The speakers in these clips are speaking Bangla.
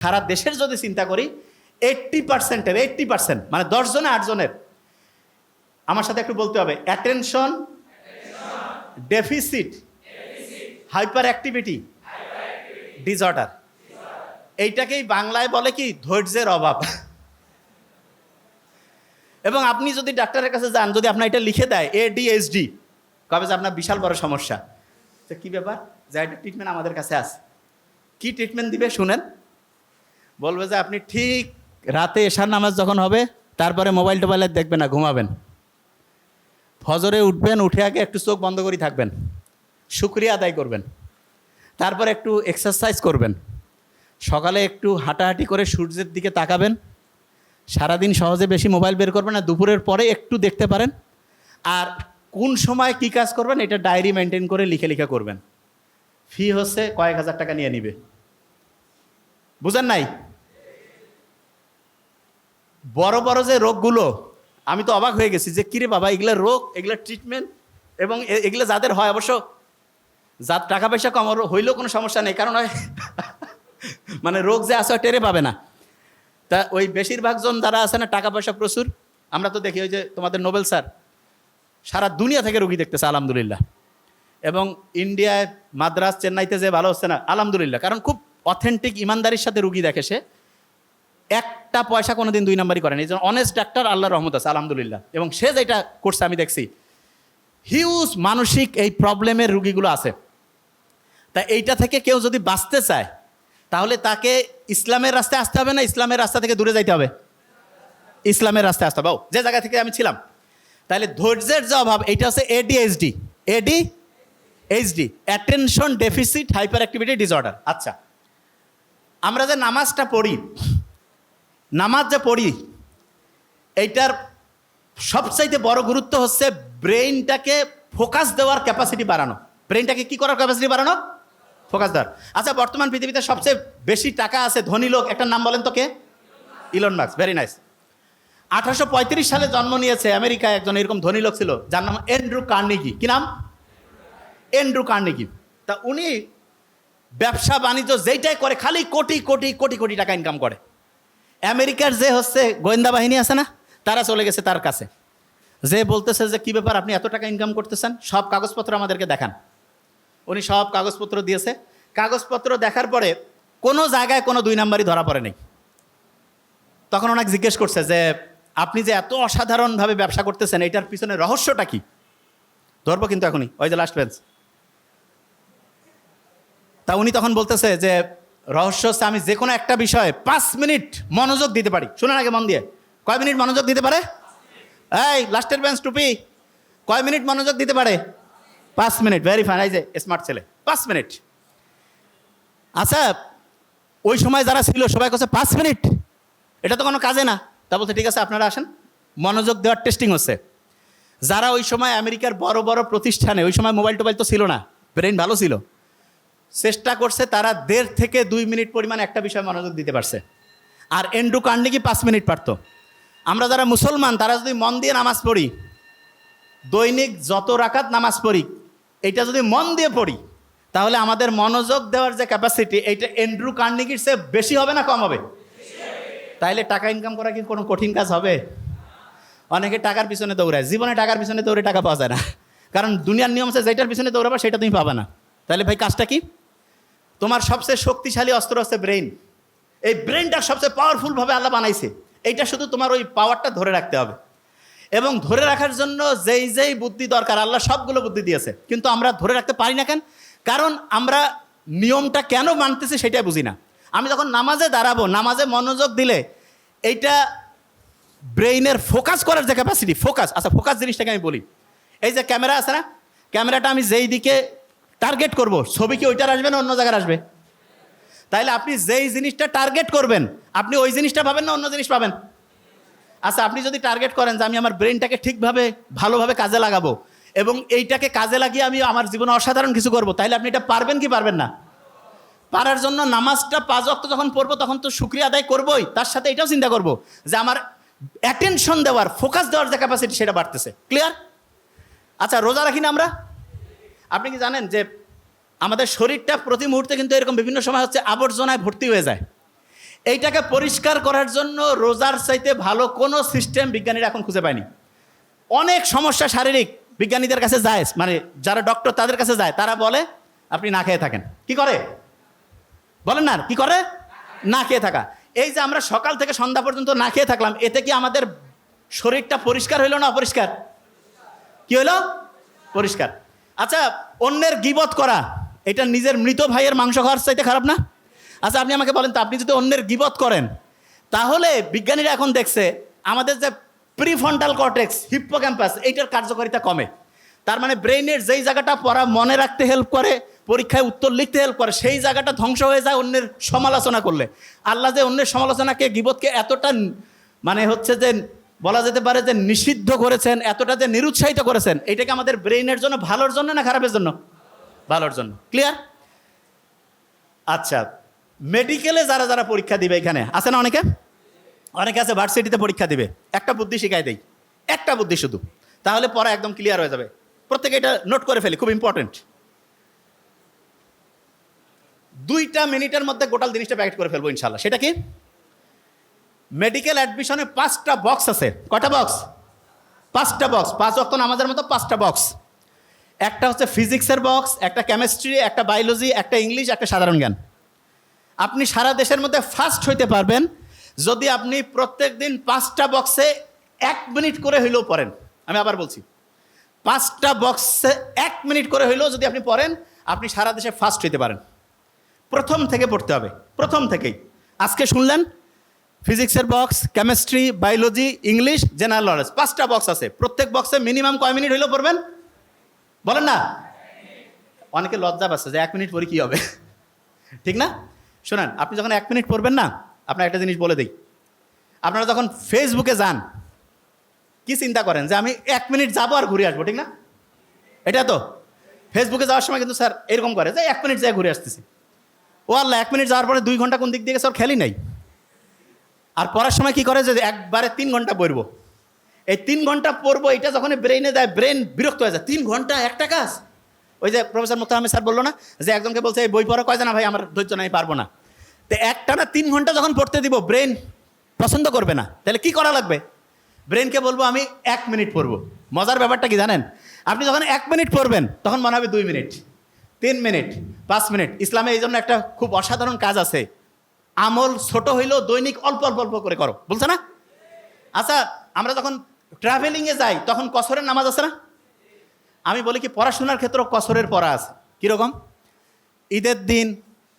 সারা দেশের যদি চিন্তা করি এইট্টি পার্সেন্টের এইট্টি পার্সেন্ট মানে দশ জনে আট আমার সাথে একটু বলতে হবে attention deficit hyperactivity disorder এইটাকেই বাংলায় বলে কি, ধৈর্যের অভাব। এবং আপনি যদি ডাক্তারের কাছে যান, যদি আপনার এটা লিখে দেয় এ এডিএসডি কবে যে আপনার বিশাল বড় সমস্যা। তো কী ব্যাপার? যে ট্রিটমেন্ট আমাদের কাছে আছে। কি ট্রিটমেন্ট দিবে শুনেন? বলবে যে আপনি ঠিক রাতে এশার নামাজ যখন হবে, তারপরে মোবাইল টোবাইলে দেখবেন না, ঘুমাবেন। ফজরে উঠবেন, উঠে আগে একটু চোখ বন্ধ করে থাকবেন। শুক্রিয়া আদায় করবেন। তারপর একটু এক্সারসাইজ করবেন। সকালে একটু হাঁটাহাঁটি করে সূর্যের দিকে তাকাবেন। সারাদিন সহজে বেশি মোবাইল বের করবেন না, দুপুরের পরে একটু দেখতে পারেন। আর কোন সময় কি কাজ করবেন, এটা ডায়েরি মেনটেন করে লিখে লিখে করবেন। ফি হচ্ছে কয়েক হাজার টাকা নিয়ে নিবে। বুঝেন নাই? বড় বড় যে রোগগুলো, আমি তো অবাক হয়ে গেছি যে কিরে বাবা, এগুলো রোগ, এগুলো ট্রিটমেন্ট এবং এগুলো যাদের হয় অবশ্য যার টাকা পয়সা কম হইলেও কোনো সমস্যা নেই, কারণ মানে রোগ যে আছে টেরে পাবে না। তা ওই বেশিরভাগ জন যারা আছে না টাকা পয়সা প্রচুর। আমরা তো দেখি ওই যে তোমাদের নোবেল স্যার, সারা দুনিয়া থেকে রুগী দেখতেছে, আলহামদুলিল্লাহ। এবং ইন্ডিয়ায় মাদ্রাস চেন্নাইতে যে ভালো হচ্ছে না, আলহামদুলিল্লাহ। কারণ খুব অথেন্টিক ইমানদারির সাথে রুগী দেখে সে। একটা পয়সা কোনো দিন দুই নাম্বারই করেন। এই অনেস্ট ডাক্তার আল্লাহ রহমত আছে, আলহামদুলিল্লাহ। এবং সে যেটা করছে, আমি দেখছি হিউজ মানসিক এই প্রবলেমের রুগীগুলো আছে। তা এইটা থেকে কেউ যদি বাঁচতে চায়, তাহলে তাকে ইসলামের রাস্তায় আসতে হবে না, ইসলামের রাস্তা থেকে দূরে যাইতে হবে? ইসলামের রাস্তায় আসতে হবে। যে জায়গা থেকে আমি ছিলাম। তাহলে ধৈর্যের যে অভাব, এইটা হচ্ছে AD ADHD AD HD attention deficit hyperactivity disorder আচ্ছা আমরা যে নামাজটা পড়ি নামাজ যে পড়ি, এইটার সবচাইতে বড় গুরুত্ব হচ্ছে ব্রেইনটাকে ফোকাস দেওয়ার ক্যাপাসিটি বাড়ানো। ব্রেইনটাকে কি করার ক্যাপাসিটি বাড়ানো? ফোকাস দেওয়ার। আচ্ছা বর্তমান পৃথিবীতে সবচেয়ে বেশি টাকা আছে ধনী লোক, একটা নাম বলেন তো কে? ইলন মার্কস ভেরি নাইস আঠারোশো পঁয়ত্রিশ সালে জন্ম নিয়েছে আমেরিকায় একজন এরকম ধনী লোক ছিল, যার নাম এন্ড্রু কার্নিগি কি নাম? এন্ড্রু কার্নিগি তা উনি ব্যবসা বাণিজ্য যেইটাই করে, খালি কোটি কোটি কোটি কোটি টাকা ইনকাম করে। আমেরিকার যে হচ্ছে গোয়েন্দা বাহিনী আছে না, তারা চলে গেছে তার কাছে। যে বলতেছে যে, কী ব্যাপার, আপনি এত টাকা ইনকাম করতেছেন? সব কাগজপত্র আমাদেরকে দেখান। উনি সব কাগজপত্র দিয়েছে। কাগজপত্র দেখার পরে কোনো জায়গায় কোনো দুই নাম্বারই ধরা পড়ে নেই। তখন ওনাকে জিজ্ঞেস করছে যে, আপনি যে এত অসাধারণভাবে ব্যবসা করতেছেন, এটার পিছনে রহস্যটা কি? ধরবো কিন্তু এখনই। ওই যে লাস্ট বেঞ্চ তা উনি তখন বলতেছে যে রহস্য হচ্ছে আমি যে কোনো একটা বিষয়ে পাঁচ মিনিট মনোযোগ দিতে পারি। শুনুন আগে মন দিয়ে। কয় মিনিট মনোযোগ দিতে পারে? এই লাস্টের বেঞ্চ টুপি। কয় মিনিট মনোযোগ দিতে পারে? পাঁচ মিনিট। ভেরি ফাইন এই যে স্মার্ট ছেলে। পাঁচ মিনিট। আচ্ছা ওই সময় যারা ছিল, সবাই কাছে পাঁচ মিনিট? এটা তো কোনো কাজে না। তা বলছে, ঠিক আছে, আপনারা আসেন। মনোযোগ দেওয়ার টেস্টিং হচ্ছে। যারা ওই সময় আমেরিকার বড় বড় প্রতিষ্ঠানে, ওই সময় মোবাইল টোবাইল তো ছিল না। ব্রেন ভালো ছিল। চেষ্টা করছে তারা দেড় থেকে দুই মিনিট পরিমাণ একটা বিষয়ে মনোযোগ দিতে পারছে। আর এন্ড্রু কার্নেগি পাঁচ মিনিট পারতো। আমরা যারা মুসলমান, তারা যদি মন দিয়ে নামাজ পড়ি, দৈনিক যত রাকাত নামাজ পড়ি এইটা যদি মন দিয়ে পড়ি, তাহলে আমাদের মনোযোগ দেওয়ার যে ক্যাপাসিটি এইটা এন্ড্রু কার্নিগির চেয়ে বেশি হবে না কম হবে? তাইলে টাকা ইনকাম করা কি কোনো কঠিন কাজ হবে? অনেকে টাকার পিছনে দৌড়ায়। জীবনে টাকার পিছনে দৌড়ে টাকা পাওয়া যায় না। কারণ দুনিয়ার নিয়ম আছে যেটার পিছনে দৌড়াবা, সেটা তুমি পাবে না। তাহলে ভাই, কাজটা কি? তোমার সবচেয়ে শক্তিশালী অস্ত্র হচ্ছে ব্রেইন এই ব্রেনটা সবচেয়ে পাওয়ারফুলভাবে আল্লাহ বানাইছে। এইটা শুধু তোমার ওই পাওয়ারটা ধরে রাখতে হবে। এবং ধরে রাখার জন্য যেই যেই বুদ্ধি দরকার, আল্লাহ সবগুলো বুদ্ধি দিয়েছে। কিন্তু আমরা ধরে রাখতে পারি না কেন? কারণ আমরা নিয়মটা কেন মানতেছি সেটাই বুঝি না। আমি যখন নামাজে দাঁড়াবো, নামাজে মনোযোগ দিলে এইটা ব্রেইনের ফোকাস করার যে ক্যাপাসিটি ফোকাস আচ্ছা ফোকাস জিনিসটাকে আমি বলি। এই যে ক্যামেরা আছে না? ক্যামেরাটা আমি যেই দিকে টার্গেট করব। ছবি কি ওইটার আসবে না অন্য জায়গায় আসবে? তাইলে আপনি যেই জিনিসটা টার্গেট করবেন, আপনি ওই জিনিসটা পাবেন না অন্য জিনিস পাবেন? আচ্ছা আপনি যদি টার্গেট করেন যে আমি আমার ব্রেনটাকে ঠিকভাবে, ভালোভাবে কাজে লাগাবো এবং এইটাকে কাজে লাগিয়ে আমি আমার জীবনে অসাধারণ কিছু করব, তাইলে আপনি এটা পারবেন কি পারবেন না? পারার জন্য নামাজটা পাঁচ অক্ত যখন পড়ব, তখন তো শুক্রিয়া আদায় করবোই। তার সাথে এটাও চিন্তা করব যে আমার অ্যাটেনশন দেওয়ার ফোকাস দেওয়ার যে ক্যাপাসিটি সেটা বাড়তেছে। ক্লিয়ার আচ্ছা রোজা রাখি না আমরা? আপনি কি জানেন যে আমাদের শরীরটা প্রতি মুহূর্তে কিন্তু এরকম বিভিন্ন সময় হচ্ছে আবর্জনায় ভর্তি হয়ে যায়? এইটাকে পরিষ্কার করার জন্য রোজার চাইতে ভালো কোনো সিস্টেম বিজ্ঞানীরা এখন খুঁজে পায়নি। অনেক সমস্যা শারীরিক বিজ্ঞানীদের কাছে যায় মানে যারা ডক্টর তাদের কাছে যায়, তারা বলে, আপনি না খেয়ে থাকেন। কি করে? বলেন না, কি করে? না খেয়ে থাকা। এই যে আমরা সকাল থেকে সন্ধ্যা পর্যন্ত না খেয়ে থাকলাম, এতে কি আমাদের শরীরটা পরিষ্কার হইল না অপরিষ্কার? কি হইল? পরিষ্কার। আচ্ছা অন্যের গিবত করা, এটা নিজের মৃত ভাইয়ের মাংস খাওয়ার চাইতে খারাপ না? আচ্ছা আপনি আমাকে বলেন তো, আপনি যদি অন্যের গিবত করেন, তাহলে বিজ্ঞানীরা এখন দেখছে, আমাদের যে প্রিফন্টাল কর্টেক্স, হিপ্পোক্যাম্পাস, এইটার কার্যকারিতা কমে। তার মানে ব্রেইনের যেই জায়গাটা পড়া মনে রাখতে হেল্প করে, পরীক্ষায় উত্তর লিখতে হেল্প করে, সেই জায়গাটা ধ্বংস হয়ে যায় অন্যের সমালোচনা করলে। আল্লাহ যে অন্যের সমালোচনাকে, গিবতকে এতটা মানে হচ্ছে যে বলা যেতে পারে যে নিষিদ্ধ করেছেন, এতটা যে নিরুৎসাহিত করেছেন, এটাকে আমাদের ব্রেইনের জন্য ভালোর জন্য না খারাপের জন্য? ভালোর জন্য। ক্লিয়ার আচ্ছা মেডিকেলে যারা যারা পরীক্ষা দিবে এখানে, আছে না অনেকে? অনেকে আছে, ভার্সিটিতে পরীক্ষা দিবে। একটা বুদ্ধি শিখাই দেই। একটা বুদ্ধি শুধু। তাহলে পড়া একদম ক্লিয়ার হয়ে যাবে। প্রত্যেকে এটা নোট করে ফেলি, খুব ইম্পর্টেন্ট দুইটা মিনিটের মধ্যে গোটাল জিনিসটা প্যাকেট করে ফেলব ইনশাল্লাহ সেটা কি? মেডিকেল অ্যাডমিশনে পাঁচটা বক্স আছে। কটা বক্স পাঁচটা বক্স পাঁচ অক্ট আমাদের মতো পাঁচটা বক্স একটা হচ্ছে ফিজিক্সের বক্স একটা কেমিস্ট্রি একটা বায়োলজি একটা ইংলিশ একটা সাধারণ জ্ঞান। আপনি সারা দেশের মধ্যে ফার্স্ট হইতে পারবেন যদি আপনি প্রত্যেক দিন পাঁচটা বক্সে এক মিনিট করে হইলেও পড়েন। আমি আবার বলছি, পাঁচটা বক্সে এক মিনিট করে হইলেও যদি আপনি পড়েন, আপনি সারা দেশে ফার্স্ট হইতে পারেন। প্রথম থেকে পড়তে হবে। প্রথম থেকেই। আজকে শুনলেন ফিজিক্সের box chemistry biology English general knowledge পাঁচটা বক্স আছে। প্রত্যেক বক্সে মিনিমাম কয় মিনিট হইলেও পড়বেন? বলেন না? অনেকে লজ্জা পাচ্ছে যে এক মিনিট পরে কী হবে? ঠিক না? শোনেন, আপনি যখন এক মিনিট পড়বেন না, আপনার একটা জিনিস বলে দিই। আপনারা যখন ফেসবুকে যান, কি চিন্তা করেন যে আমি এক মিনিট যাব আর ঘুরে আসব, ঠিক না? এটা তো। ফেসবুকে যাওয়ার সময় কিন্তু স্যার এরকম করে যে এক মিনিট যাই ঘুরে আসতেছি। ও আল্লাহ, এক মিনিট যাওয়ার পরে দুই ঘণ্টা কোন দিক দিয়ে গেছে? ওর খেলি নাই। আর পড়ার সময় কি করে যে একবারে তিন ঘণ্টা পড়ব? এই তিন ঘণ্টা পড়ব, এটা যখন ব্রেনে দেয় ব্রেন বিরক্ত হয়ে যায়। তিন ঘণ্টা একটা কাজ? ওই যে প্রফেসর মুক্তা আহমেদ স্যার বলল না যে একজনকে বলছে, এই বই পড়া কয় না ভাই? আমার ধৈর্য নাই, পারব না। তো একটা না তিন ঘণ্টা যখন পড়তে দিব ব্রেন পছন্দ করবে না। তাহলে কি করা লাগবে? ব্রেনকে বলব, আমি এক মিনিট পড়ব। মজার ব্যাপারটা কি জানেন? আপনি যখন এক মিনিট পড়বেন, তখন মনে হবে দুই মিনিট, তিন মিনিট, পাঁচ মিনিট। ইসলামে এই জন্য একটা খুব অসাধারণ কাজ আছে। আমল ছোট হইলেও দৈনিক অল্প অল্প অল্প করে করো। বলছে না? আচ্ছা আমরা যখন ট্রাভেলিংয়ে যাই, তখন কসরের নামাজ আছে না? আমি বলি কি, পড়াশোনার ক্ষেত্রেও কসরের পড়া আছে। কীরকম? ঈদের দিন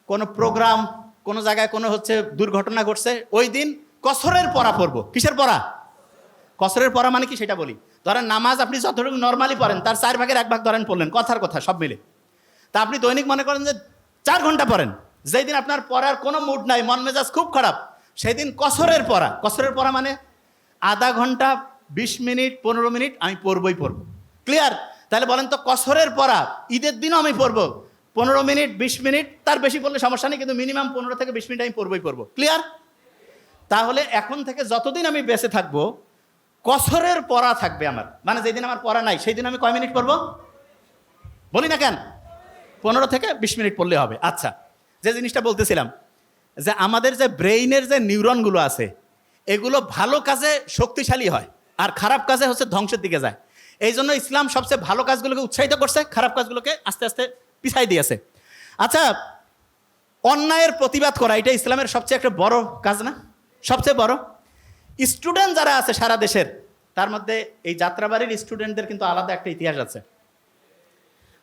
কোনো প্রোগ্রাম কোনো জায়গায় কোনো হচ্ছে দুর্ঘটনা ঘটছে, ওই দিন কসরের পড়া পড়ব। কিসের পড়া? কসরের পড়া মানে কি সেটা বলি। ধরেন নামাজ আপনি যতটুকু নর্মালি পড়েন, তার চার ভাগের এক ভাগ ধরেন পড়লেন, কথার কথা, সব মিলে। তা আপনি দৈনিক মনে করেন যে চার ঘণ্টা পড়েন। যেই দিন আপনার পড়ার কোনো মুড নাই, মন মেজাজ খুব খারাপ সেই দিন কসরের পড়া। কসরের পড়া মানে আধা ঘণ্টা, বিশ মিনিট, পনেরো মিনিট আমি পড়বই পড়ব। ক্লিয়ার তাহলে বলেন তো কসরের পড়া, ঈদের দিনও আমি পড়ব। পনেরো মিনিট, বিশ মিনিট, তার বেশি পড়লে সমস্যা নেই, কিন্তু মিনিমাম পনেরো থেকে বিশ মিনিট আমি পড়বই পড়ব। ক্লিয়ার তাহলে এখন থেকে যতদিন আমি বেঁচে থাকব, কসরের পড়া থাকবে আমার। মানে যেদিন আমার পড়া নাই সেই দিন আমি কয় মিনিট পড়ব? বলি না কেন? পনেরো থেকে বিশ মিনিট পড়লে হবে। আচ্ছা। যে জিনিসটা বলতেছিলাম, যে আমাদের যে ব্রেইনের যে নিউরনগুলো আছে, এগুলো ভালো কাজে শক্তিশালী হয়, আর খারাপ কাজে হচ্ছে ধ্বংসের দিকে যায়। এই জন্য ইসলাম সবচেয়ে ভালো কাজগুলোকে উৎসাহিত করছে, খারাপ কাজগুলোকে আস্তে আস্তে পিছাই দিয়েছে। আচ্ছা অন্যায়ের প্রতিবাদ করা, এটা ইসলামের সবচেয়ে একটা বড় কাজ না? সবচেয়ে বড়। স্টুডেন্ট যারা আছে সারা দেশের, তার মধ্যে এই যাত্রাবাড়ির স্টুডেন্টদের কিন্তু আলাদা একটা ইতিহাস আছে।